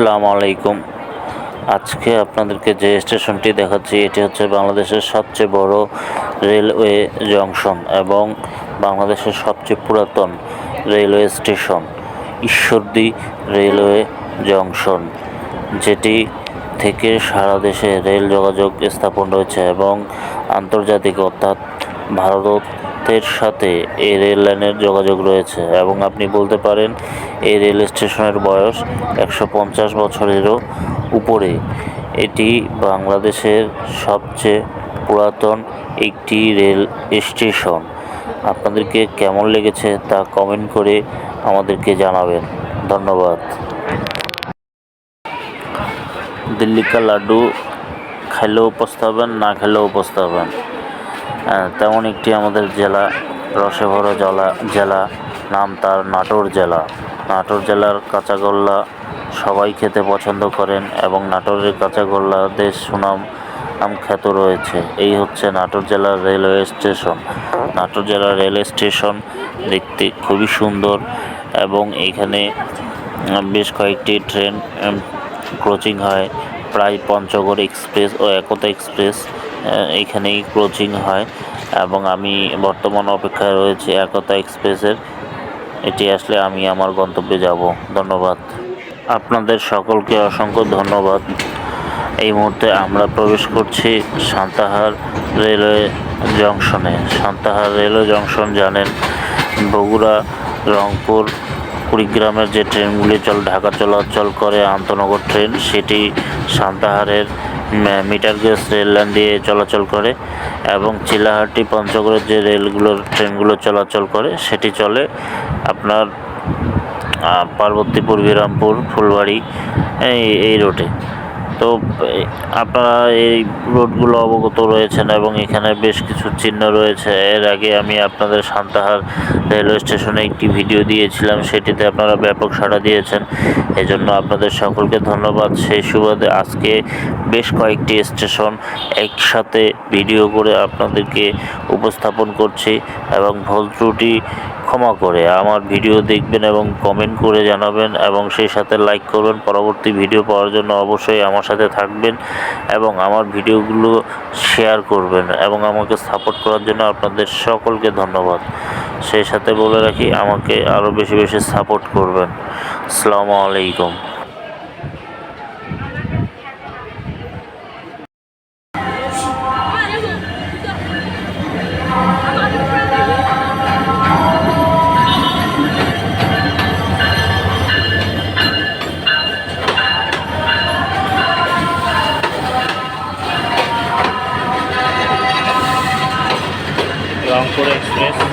আসসালামু আলাইকুম আজকে আপনাদেরকে যে স্টেশনটি দেখাচ্ছি, এটি হচ্ছে বাংলাদেশের সবচেয়ে বড় রেলওয়ে জংশন এবং বাংলাদেশের সবচেয়ে পুরাতন railway station, Ishwardi railway junction, যেটি থেকে সারা দেশে রেল যোগাযোগ স্থাপন রয়েছে এবং আন্তর্জাতিক অর্থাৎ ভারতের সাথে এই রেল লাইনের যোগাযোগ রয়েছে এবং আপনি বলতে পারেন এই রেল স্টেশনের বয়স একশো পঞ্চাশ বছরেরও উপরে। এটি বাংলাদেশের সবচেয়ে পুরাতন একটি রেল স্টেশন। আপনাদেরকে কেমন লেগেছে তা কমেন্ট করে আমাদেরকে জানাবেন। ধন্যবাদ। দিল্লি কা লাড্ডু খেলেও উপস্থাপন না খেলেও আহ, তেমন একটি আমাদের জেলা রসে ভরা জেলা জেলা নাম তার নাটোর জেলা। নাটোর জেলার কাঁচাগোল্লা সবাই খেতে পছন্দ করেন এবং নাটোরের কাঁচাগোল্লা দেশ সুনাম, নাম খ্যাত রয়েছে। এই হচ্ছে নাটোর জেলার রেলওয়ে স্টেশন। নাটোর জেলার রেল স্টেশন দেখতে খুবই সুন্দর এবং এখানে বেশ কয়েকটি ট্রেন ক্রচিং হয়। প্রায় পঞ্চগড় এক্সপ্রেস ও একতা এক্সপ্রেস আহ, এইখানেই ক্রচিং হয় এবং আমি বর্তমান অপেক্ষায় রয়েছে একতা এক্সপ্রেসের। এটি আসলে আমি আমার গন্তব্যে যাব। ধন্যবাদ। আপনাদের সকলকে অসংখ্য ধন্যবাদ। এই মুহূর্তে আমরা প্রবেশ করছি সান্তাহার রেলওয়ে জংশনে। সান্তাহার রেলওয়ে জংশন জানেন বগুড়া রংপুর কুড়িগ্রামের যে ট্রেনগুলি চল, ঢাকা চলাচল করে আন্তনগর ট্রেন, সেটি সান্তাহারের মিটার গেজ রেল লাইন দিয়ে চলাচল করে এবং চিলাহাটি পঞ্চগড়ের যে রেলগুলোর ট্রেনগুলো চলাচল করে, সেটি চলে আপনার পার্বতীপুর, বিরামপুর, ফুলবাড়ি, এই এই রোডে তো আপনারা এই রোডগুলো অবগত রয়েছেন এবং এখানে বেশ কিছু চিহ্ন রয়েছে। এর আগে আমি আপনাদের সান্তাহার রেলওয়ে স্টেশনে একটি ভিডিও দিয়েছিলাম, সেটিতে আপনারা ব্যাপক সাড়া দিয়েছেন। এজন্য আপনাদের সকলকে ধন্যবাদ। সেই সুবাদে আজকে বেশ কয়েকটি স্টেশন একসাথে ভিডিও করে আপনাদেরকে উপস্থাপন করছি এবং ভুল ত্রুটি ক্ষমা করে আমার ভিডিও দেখবেন এবং কমেন্ট করে জানাবেন এবং সেই সাথে লাইক করবেন। পরবর্তী ভিডিও পাওয়ার জন্য অবশ্যই আমার সাথে থাকবেন এবং আমার ভিডিওগুলো শেয়ার করবেন এবং আমাকে সাপোর্ট করার জন্য আপনাদের সকলকে ধন্যবাদ। সেই সাথে বলে রাখি, আমাকে আরও বেশি বেশি সাপোর্ট করবেন। আসসালামু আলাইকুম। রংপুর এক্সপ্রেস